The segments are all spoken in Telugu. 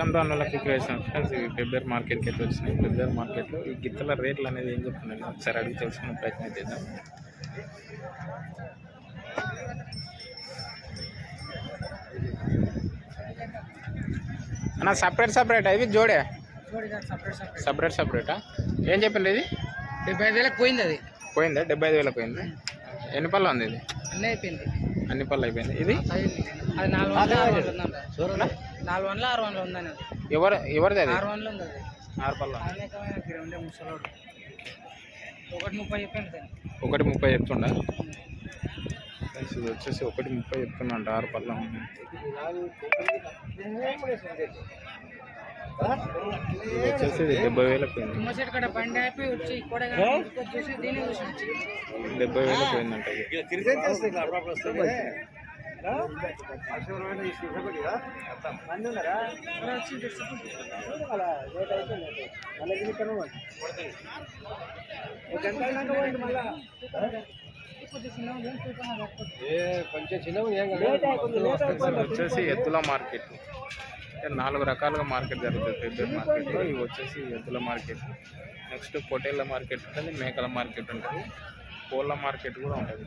Welcome to Annala creation friends ఇవి ఫిబ్రవరి మార్కెట్కి అయితే వచ్చినాయి. ఫిబ్రవరి మార్కెట్లో ఈ గిత్తల రేట్లు అనేది ఏం చెప్తున్నాయి ఒకసారి అడిగి తెలుసుకునే ప్రయత్నం చేద్దాం. అన్న సపరేట్ సపరేట్ ఇవి జోడే? సపరేట్ సపరేటా ఏం చెప్పింది ఇది? డెబ్బై ఐదు వేలకు పోయింది అది. పోయిందా? డెబ్బై ఐదు వేలకు పోయింది? ఎన్ని పళ్ళు ఉంది ఇది? అన్నీ అయిపోయింది అన్ని పళ్ళు అయిపోయింది ఇది? అది అది నాలుగు వందల ఆరు వందలు ఉందంట. నాలుగు వందల ఆరు వందలు ఉందని అది ఎవరు ఎవరిది అది? ఆరు వందలు ఉంది అది ఆరు పళ్ళు? అనేకమైన గిరండే ముసలోడు. ఒకటి ముప్పై చెప్పాను సార్. ఒకటి ముప్పై చెప్తుండ? ఇది వచ్చేసి ఒకటి ముప్పై చెప్తున్నా ఆరు పళ్ళ వచ్చేసి డెబ్బై వేలకు పోయింది. డెబ్బై వేలకు పోయిందంట ఇది. వచ్చి ఇది వచ్చేసి ఎద్దుల మార్కెట్. నాలుగు రకాలుగా మార్కెట్ జరుగుతుంది పెద్ద మార్కెట్లో ఇవి వచ్చేసి ఎద్దుల మార్కెట్. నెక్స్ట్ పొటేళ్ళ మార్కెట్ ఉంటుంది మేకల మార్కెట్ ఉంటుంది కోళ్ళ మార్కెట్ కూడా ఉంటుంది.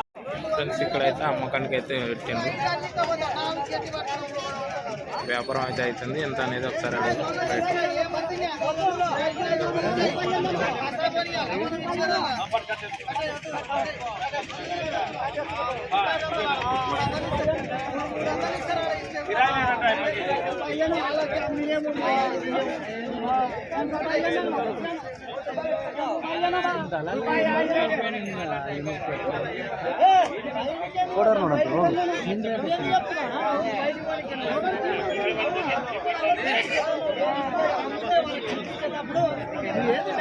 ఫ్రెండ్స్ ఇక్కడైతే అమ్మకానికి అయితే పెట్టింది వ్యాపారం అయితే అవుతుంది ఎంత అనేది ఒకసారి అడుగు రైట్ ಕೊಡೋರು ನೋಡೋದು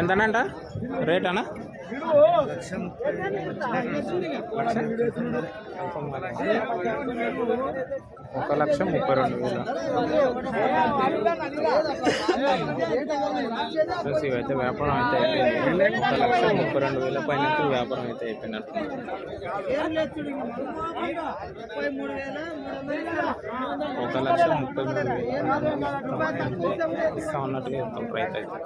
ఎంతనంట? రేట్ అన్న ఒక లక్ష ముప్పై రెండు వేలు. ఇవైతే వ్యాపారం అయితే అయిపోయింది. ఒక లక్ష ముప్పై రెండు వేల పైన వ్యాపారం అయితే అయిపోయినట్టు ఒక లక్ష ముప్పై మూడు వేలు. ఇస్తా ఉన్నట్టుగా చెప్తాం. ప్రైస్ అయితే